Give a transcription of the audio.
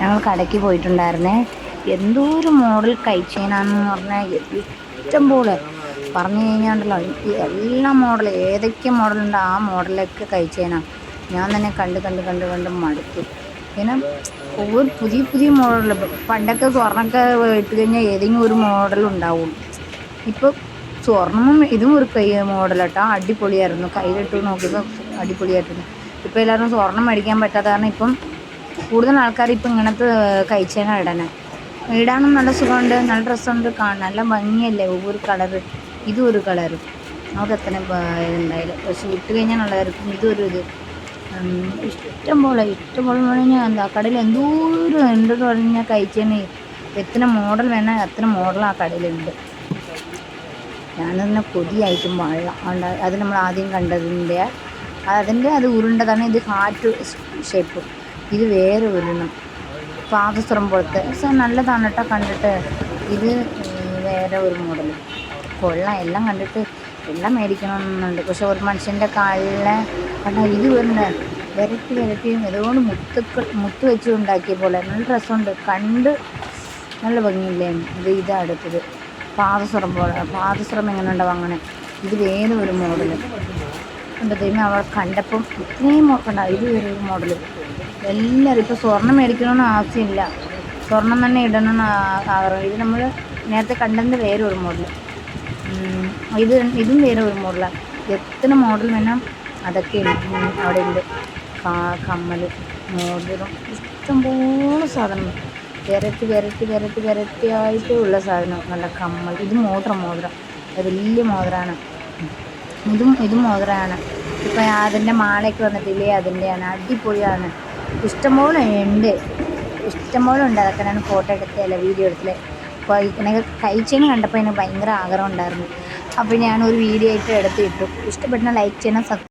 ഞങ്ങൾ കടയ്ക്ക് പോയിട്ടുണ്ടായിരുന്നേ. എന്തോ ഒരു മോഡൽ കഴിച്ചേനാന്ന് പറഞ്ഞാൽ ഇഷ്ടം പോലെ. പറഞ്ഞു കഴിഞ്ഞാണ്ടല്ലോ എല്ലാ മോഡൽ ഏതൊക്കെ മോഡലുണ്ടോ ആ മോഡലൊക്കെ കഴിച്ചേനാ ഞാൻ തന്നെ കണ്ട് കണ്ട് കണ്ട് കണ്ട് മടുത്തു. പിന്നെ ഒരു പുതിയ പുതിയ മോഡൽ പണ്ടൊക്കെ സ്വർണമൊക്കെ ഇട്ട് കഴിഞ്ഞാൽ ഏതെങ്കിലും ഒരു മോഡൽ ഉണ്ടാവും. ഇപ്പോൾ സ്വർണവും ഇതും ഒരു കൈ മോഡലാട്ടോ അടിപൊളിയായിരുന്നു. കയ്യിലിട്ട് നോക്കിയപ്പോൾ അടിപൊളിയായിട്ടുണ്ട്. ഇപ്പോൾ എല്ലാവരും സ്വർണം മേടിക്കാൻ പറ്റാത്ത കാരണം ഇപ്പം കൂടുതൽ ആൾക്കാർ ഇപ്പം ഇങ്ങനത്തെ കഴിച്ചാണ് ഇടണേ. ഇടാനും നല്ല സുഖമുണ്ട് നല്ല ഡ്രസ്സുണ്ട് കാണാൻ നല്ല ഭംഗിയല്ലേ ഒരു കളറ്. ഇതും ഒരു കളറ്. നമുക്ക് എത്ര ഇതുണ്ടായാലും പക്ഷെ ഇട്ട് കഴിഞ്ഞാൽ നല്ലതായിരിക്കും. ഇതൊരു ഇത്. ഇഷ്ടംപോലെ ഇഷ്ടം പോലെ ഇഷ്ടം പോലെ എന്ന് പറഞ്ഞാൽ എന്താ കടയിൽ എന്തോരം ഉണ്ടെന്ന് പറഞ്ഞാൽ കഴിച്ചേന്. എത്ര മോഡൽ വേണം അത്ര മോഡൽ ആ കടയിലുണ്ട്. ഞാൻ തന്നെ കൊതിയായിട്ടും വാഴ. അത് നമ്മൾ ആദ്യം കണ്ടതിന്റെ അതിന്റെ അത് ഉരുണ്ടതാണ് ഇത് ഹാർട്ട് ഷേപ്പ്. ഇത് വേറെ ഒരെണ്ണം. പാദസ്വരം പോലത്തെ. സോ നല്ലതാണ് കേട്ടോ കണ്ടിട്ട്. ഇത് വേറെ ഒരു മോഡൽ കൊള്ളാം എല്ലാം കണ്ടിട്ട് എല്ലാം മേടിക്കണമെന്നുണ്ട്. പക്ഷെ ഒരു മനുഷ്യന്റെ കാലിലെ കണ്ടാൽ ഇത് വരുന്നത് വിരട്ടി വിരട്ടിയും ഇതുകൊണ്ട് മുത്തുക്കൾ മുത്ത് വെച്ച് ഉണ്ടാക്കിയ പോലെ. നല്ല രസമുണ്ട്. കണ്ട് നല്ല ഭംഗിയില്ലേ? ഇത് ഇതാ അടുത്തത്. പാദസ്വരം പോലെ. പാദസ്വരം എങ്ങനെ ഉണ്ടാവും അങ്ങനെ? ഇത് വേറെ ഒരു മോഡൽ എന്റെ ദൈവം അവൾ കണ്ടപ്പം ഇത്രയും കണ്ട ഇത് ഒരു മോഡൽ എല്ലാവരും ഇപ്പോൾ സ്വർണം മേടിക്കണമെന്ന് ആവശ്യമില്ല. സ്വർണം തന്നെ ഇടണമെന്ന് ആഗ്രഹം. ഇത് നമ്മൾ നേരത്തെ കണ്ടതിന്റെ വേറെ ഒരു മോഡൽ ഇത് ഇതും വേറെ ഒരു മോഡലാണ് എത്ര മോഡൽ വേണം? അതൊക്കെ അവിടെ ഉണ്ട് കമ്മൽ മോതിരം ഇഷ്ടംപോലെ സാധനം വിരട്ടി വിരട്ടി വിരട്ടി വിരട്ടിയായിട്ടുള്ള സാധനം നല്ല കമ്മൽ. ഇത് മോതിരം മോതിരം. വലിയ മോതിരമാണ് ഇതും ഇതും മോതിരമാണ് ഇപ്പം അതിന്റെ മാലയ്ക്ക് വന്നിട്ടില്ലേ അതിന്റെയാണ് അടിപൊളിയാണ്. ഇഷ്ടംപോലെ ഉണ്ട്. ഇഷ്ടംപോലെ ഉണ്ട്. അതൊക്കെ ഞാൻ ഫോട്ടോ എടുത്തതല്ല വീഡിയോ എടുത്തില്ലേ അപ്പോൾ എനിക്ക് കഴിച്ചതിന് കണ്ടപ്പോൾ എനിക്ക് ഭയങ്കര ആഗ്രഹം ഉണ്ടായിരുന്നു. അപ്പോൾ ഞാനൊരു വീഡിയോ ആയിട്ട് എടുത്തിട്ടു. ഇഷ്ടപ്പെട്ടാൽ ലൈക്ക് ചെയ്യണം സബ്